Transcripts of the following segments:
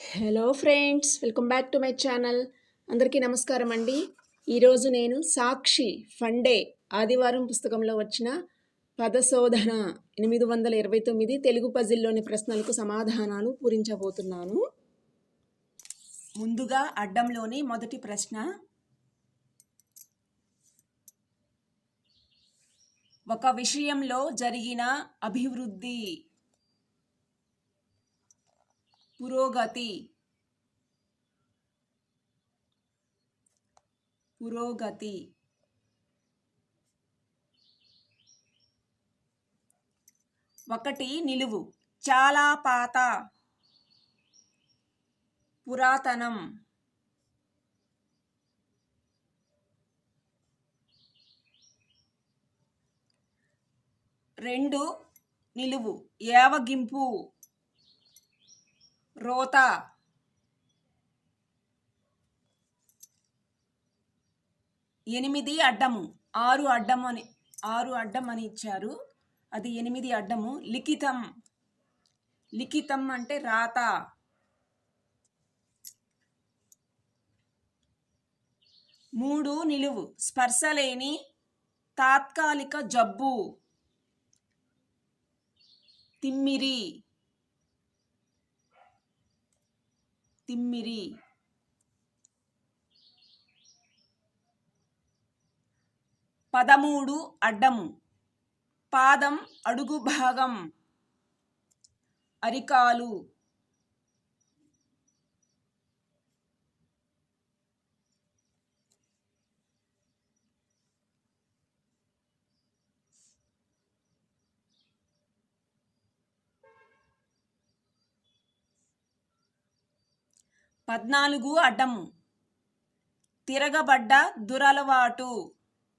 Hello friends welcome back to my channel అందరికీ నమస్కారం అండి. ఈరోజు నేను సాక్షి ఫండే ఆదివారం పుస్తకంలో వచ్చిన పదశోధన ఎనిమిది వందల ఇరవై తొమ్మిది తెలుగు పజిల్లోని ప్రశ్నలకు సమాధానాలు పూరించబోతున్నాను. ముందుగా అడ్డంలోని మొదటి ప్రశ్న. ఒక విషయంలో జరిగిన అభివృద్ధి పురోగతి. పురోగతి. ఒకటి నిలువు చాలా పాత. పురాతనం. రెండు నిలువు ఏవగింపు. రోత. ఎనిమిది అడ్డము. ఆరు అడ్డం అని ఆరు అడ్డం అని ఇచ్చారు. అది ఎనిమిది అడ్డము. లిఖితం. లిఖితం అంటే రాత. మూడు నిలువు. స్పర్శ లేని తాత్కాలిక జబ్బు. తిమ్మిరి. తిమ్మిరి. పదమూడు అడ్డము. పాదం అడుగు భాగం. అరికాలు. పద్నాలుగు అడ్డం తిరగబడ్డ దురలవాటు.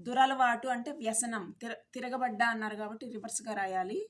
దురలవాటు అంటే వ్యసనం. తిర తిరగబడ్డ అన్నారు కాబట్టి రివర్స్గా రాయాలి.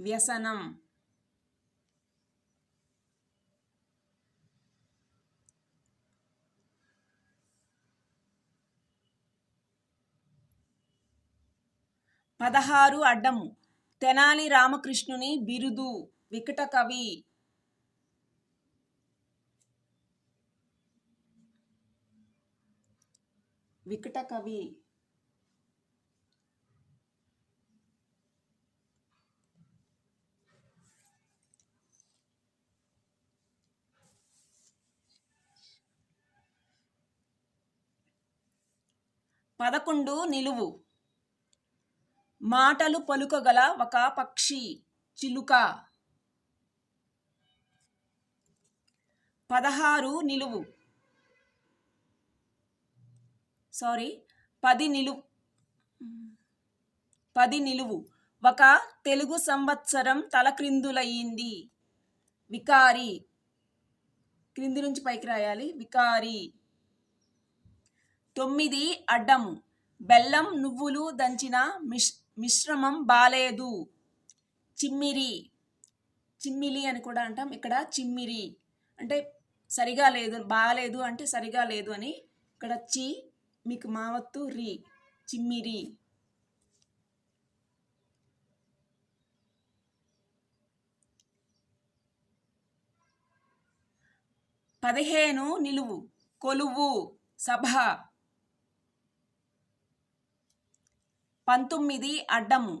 వ్యసనం. పదహారు అడ్డము. తెనాలి రామకృష్ణుని బిరుదు. వికట కవి వికట కవి. పదకొండు నిలువు. మాటలు పలుకగల ఒక పక్షి చిలుక. పదహారు నిలువు. సారీ పది నిలువు. పది నిలువు. ఒక తెలుగు సంవత్సరం తలక్రిందులయ్యింది. వికారి. క్రింది నుంచి పైకి రాయాలి. వికారి. తొమ్మిది అడ్డము. బెల్లం నువ్వులు దంచిన మిష్ మిశ్రమం బాలేదు. చిమ్మిరి. చిమ్మిలి అని కూడా అంటాం ఇక్కడ. చిమ్మిరి. అంటే సరిగా లేదు బాలేదు అంటే సరిగా లేదు అని ఇక్కడ చి మీకు మావత్తు రి చిమ్మిరి పదిహేను నిలువు కొలువు సభ. పంతొమ్మిది అడ్డము.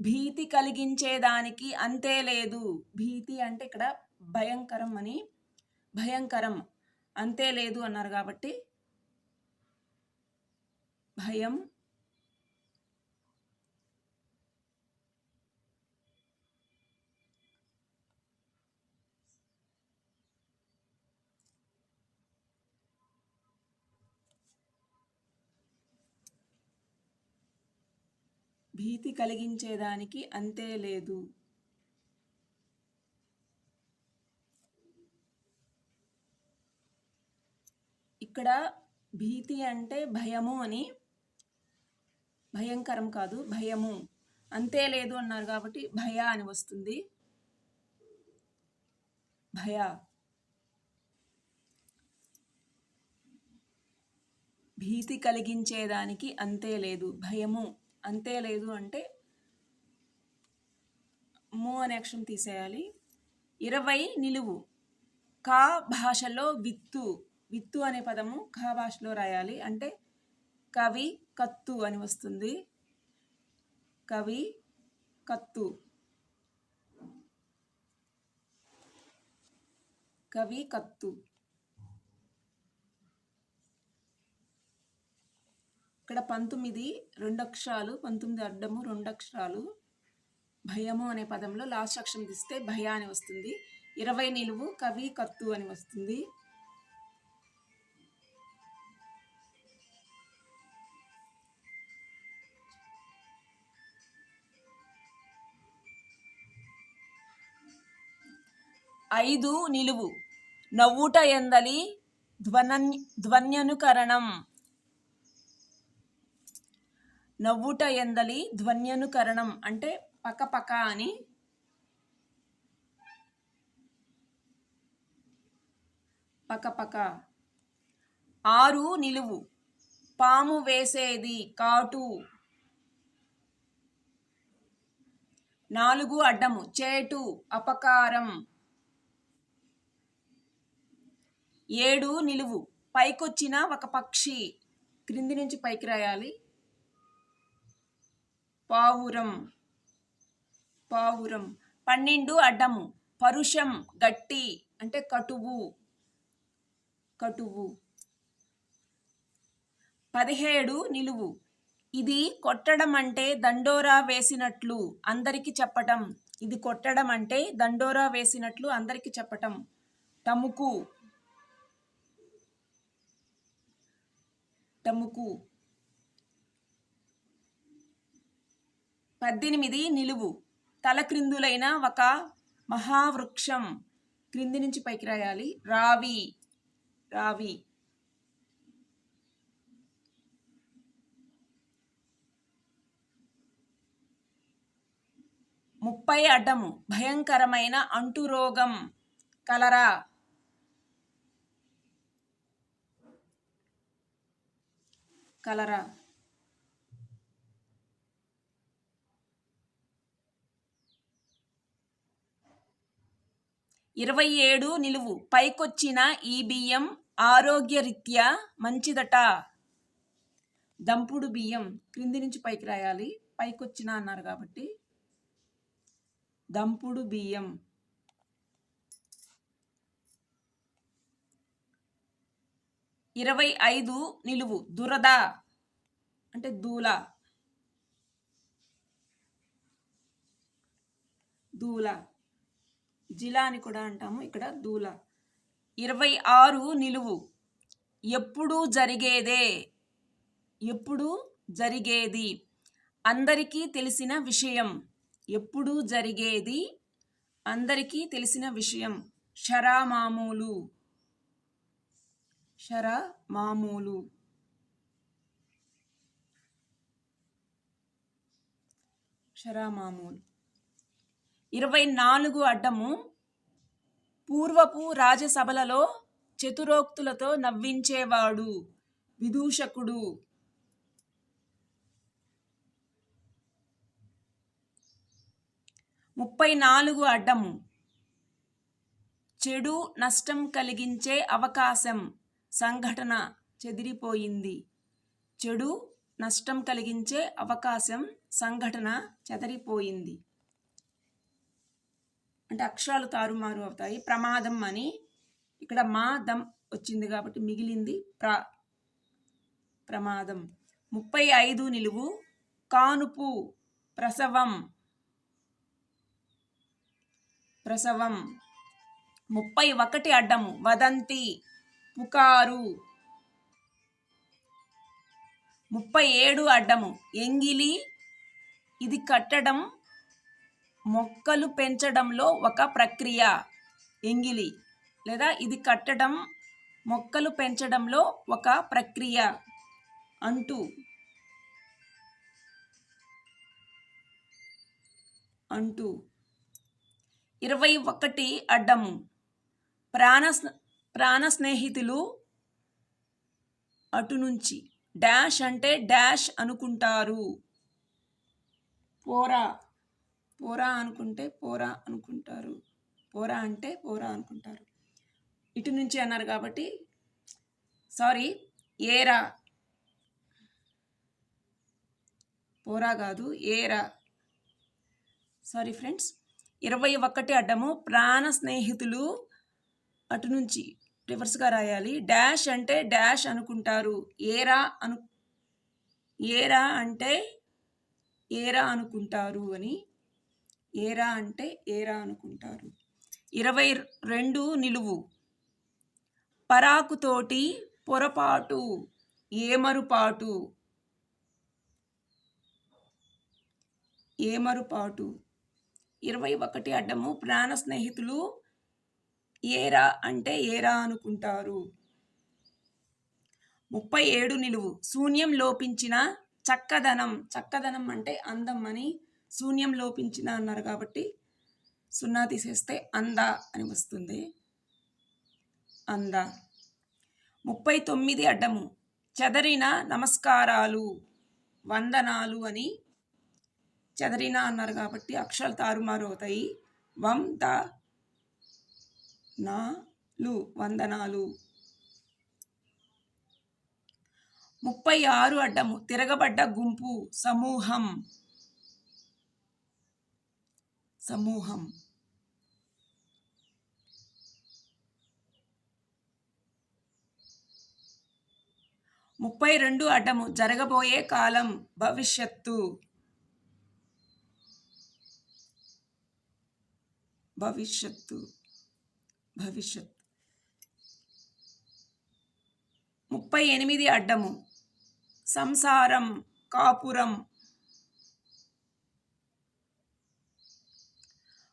భీతి కలిగించేదానికి అంతే లేదు. భీతి అంటే ఇక్కడ భయంకరం అని భయంకరం అంతే లేదు అన్నారు కాబట్టి భయం. భీతి కలిగించేదానికి అంతే లేదు. ఇక్కడ భీతి అంటే భయము అని భయంకరం కాదు భయము. అంతే లేదు అన్నారు కాబట్టి భయ అని వస్తుంది. భయ. భీతి కలిగించేదానికి అంతే లేదు భయము. అంతే లేదు అంటే ము అనే అక్షరం తీసేయాలి. ఇరవై నిలువు. కా భాషలో విత్తు. విత్తు అనే పదము కా భాషలో రాయాలి. అంటే కవి కత్తు అని వస్తుంది. కవి కత్తు. కవి కత్తు. ఇక్కడ పంతొమ్మిది రెండు అక్షరాలు పంతొమ్మిది అడ్డము రెండు అక్షరాలు భయము అనే పదంలో లాస్ట్ అక్షరం తీస్తే భయ అని వస్తుంది. ఇరవై నిలువు కవి కత్తు అని వస్తుంది. ఐదు నిలువు. నవ్వుట ఎందలి ధ్వనన్ ధ్వన్యనుకరణం. నవ్వుట ఎందలి ధ్వన్యనుకరణం అంటే పక పక అని. పక పక. ఆరు నిలువు. పాము వేసేది కాటు. నాలుగు అడ్డము. చేటు. అపకారం. ఏడు నిలువు. పైకొచ్చిన ఒక పక్షి క్రింది నుంచి పైకి రాయాలి. పావురం. పావురం. పన్నెండు అడ్డము. పరుషం గట్టి అంటే కటువు. కటువు. పదిహేడు నిలువు. ఇది కొట్టడం అంటే దండోరా వేసినట్లు అందరికి చెప్పటం. ఇది కొట్టడం అంటే దండోరా వేసినట్లు అందరికి చెప్పటం. టముకు టముకు పద్దెనిమిది నిలువు. తల క్రిందులైన ఒక మహావృక్షం క్రింది నుంచి పైకి రాయాలి. రావి రావి. ముప్పై అడ్డము. భయంకరమైన అంటురోగం. కలరా. కలరా? ఇరవై ఏడు నిలువు. పైకొచ్చిన ఈ బియ్యం ఆరోగ్యరీత్యా మంచిదట. దంపుడు బియ్యం క్రింది నుంచి పైకి రాయాలి. పైకొచ్చిన అన్నారు కాబట్టి. దంపుడు బియ్యం. ఇరవై ఐదు నిలువు దురద అంటే దూల. దూల. జిలా అని కూడా అంటాము ఇక్కడ దూల. ఇరవై ఆరు నిలువు. ఎప్పుడు జరిగేదే. ఎప్పుడు జరిగేది. అందరికీ తెలిసిన విషయం. ఎప్పుడు జరిగేది. అందరికీ తెలిసిన విషయం. షరామామూలు. మామూలు. మామూలు. షరా ఇరవై నాలుగు అడ్డము పూర్వపు రాజసభలలో చతురోక్తులతో నవ్వించేవాడు విదూషకుడు. ముప్పై నాలుగు అడ్డము చెడు నష్టం కలిగించే అవకాశం. సంఘటన చెదిరిపోయింది. చెడు నష్టం కలిగించే అవకాశం సంఘటన చెదిరిపోయింది. అంటే అక్షరాలు తారుమారు అవుతాయి. ప్రమాదం అని ఇక్కడ మా దం వచ్చింది కాబట్టి మిగిలింది ప్ర ప్రమాదం. ముప్పై ఐదు నిలువు కానుపు ప్రసవం. ప్రసవం. ముప్పై ఒకటి అడ్డము వదంతి. పుకారు. ముప్పై ఏడు అడ్డము. ఎంగిలి ఇది కట్టడం మొక్కలు పెంచడంలో ఒక ప్రక్రియ. ఎంగిలి లేదా ఇది కట్టడం మొక్కలు పెంచడంలో ఒక ప్రక్రియ. అంటూ అంటూ. ఇరవై ఒకటి అడ్డము. ప్రాణ ప్రాణ స్నేహితులు అటు నుంచి డాష్ అంటే డాష్ అనుకుంటారు. పోరా పోరా అనుకుంటే పోరా అనుకుంటారు. పోరా అంటే పోరా అనుకుంటారు. ఇటు నుంచి అన్నారు కాబట్టి సారీ ఏరా. పోరా కాదు ఏరా. సారీ ఫ్రెండ్స్ ఇరవై ఒకటి అడ్డము ప్రాణ స్నేహితులు అటు నుంచి రివర్స్గా రాయాలి. డాష్ అంటే డాష్ అనుకుంటారు. ఏరా అను ఏరా అంటే ఏరా అనుకుంటారు అని. ఏరా అంటే ఏరా అనుకుంటారు. ఇరవై రెండు నిలువు. పరాకుతోటి పొరపాటు ఏమరుపాటు. ఏమరుపాటు. ఇరవై ఒకటి అడ్డము ప్రాణ స్నేహితులు ఏరా అంటే ఏరా అనుకుంటారు. ముప్పై ఏడు నిలువు. శూన్యం లోపించిన చక్కదనం. చక్కదనం అంటే అందం అని శూన్యం లోపించిన అన్నారు కాబట్టి సున్నా తీసేస్తే అంద అని వస్తుంది. అంద. ముప్పై తొమ్మిది అడ్డము. చెదరిన నమస్కారాలు. వందనాలు అని చెదరిన అన్నారు కాబట్టి అక్షరాలు తారుమారు అవుతాయి వం ద నాలు వందనాలు. ముప్పై ఆరు అడ్డము తిరగబడ్డ గుంపు సమూహం. సమూహం. ముప్పై రెండు అడ్డము జరగబోయే కాలం భవిష్యత్తు. భవిష్యత్తు. భవిష్యత్. ముప్పై ఎనిమిది అడ్డము. సంసారం కాపురం.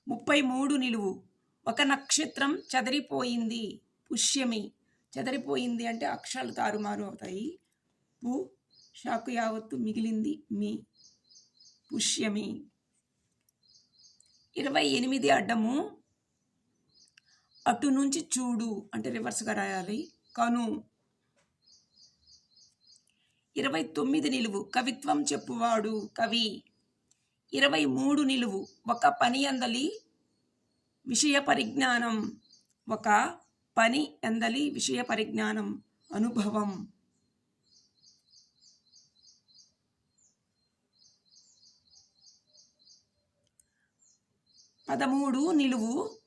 ముప్పై మూడు నిలువు. ఒక నక్షత్రం చెదరిపోయింది. పుష్యమి. చెదరిపోయింది అంటే అక్షరాలు తారుమారు అవుతాయి. పు షాకు యావత్తు మిగిలింది. మీ పుష్యమి. ఇరవై ఎనిమిది అడ్డము. అటు నుంచి చూడు అంటే రివర్స్గా రాయాలి. కను. ఇరవై తొమ్మిది నిలువు. కవిత్వం చెప్పువాడు కవి. ఇరవై మూడు నిలువు. ఒక పని అందలి విషయ పరిజ్ఞానం. ఒక పని అందలి విషయ పరిజ్ఞానం. అనుభవం. పదమూడు నిలువు.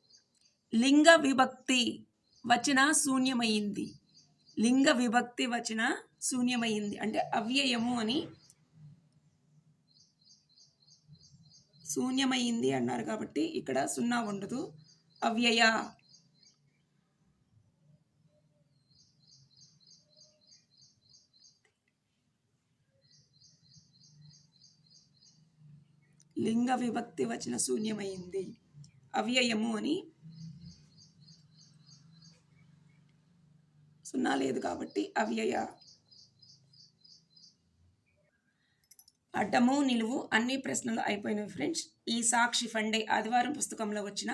లింగ విభక్తి వచన శూన్యమైంది. లింగ విభక్తి వచన శూన్యమైంది. అంటే అవ్యయము అని శూన్యమైంది అన్నారు కాబట్టి ఇక్కడ సున్నా ఉండదు. అవ్యయ. లింగ విభక్తి వచన శూన్యమైంది. అవ్యయము అని సున్నా లేదు కాబట్టి అవ్యయ. అడ్డము నిలువు అన్ని ప్రశ్నలు అయిపోయినవి ఫ్రెండ్స్. ఈ సాక్షి ఫండే ఆదివారం పుస్తకంలో వచ్చిన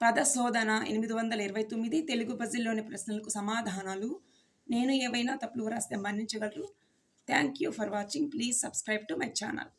పద శోధన ఎనిమిది వందల ఇరవై తొమ్మిది తెలుగు పజిల్లోని ప్రశ్నలకు సమాధానాలు. నేను ఏవైనా తప్పులు వ్రాస్తే మన్నించగలరు. Thank you for watching please subscribe to my channel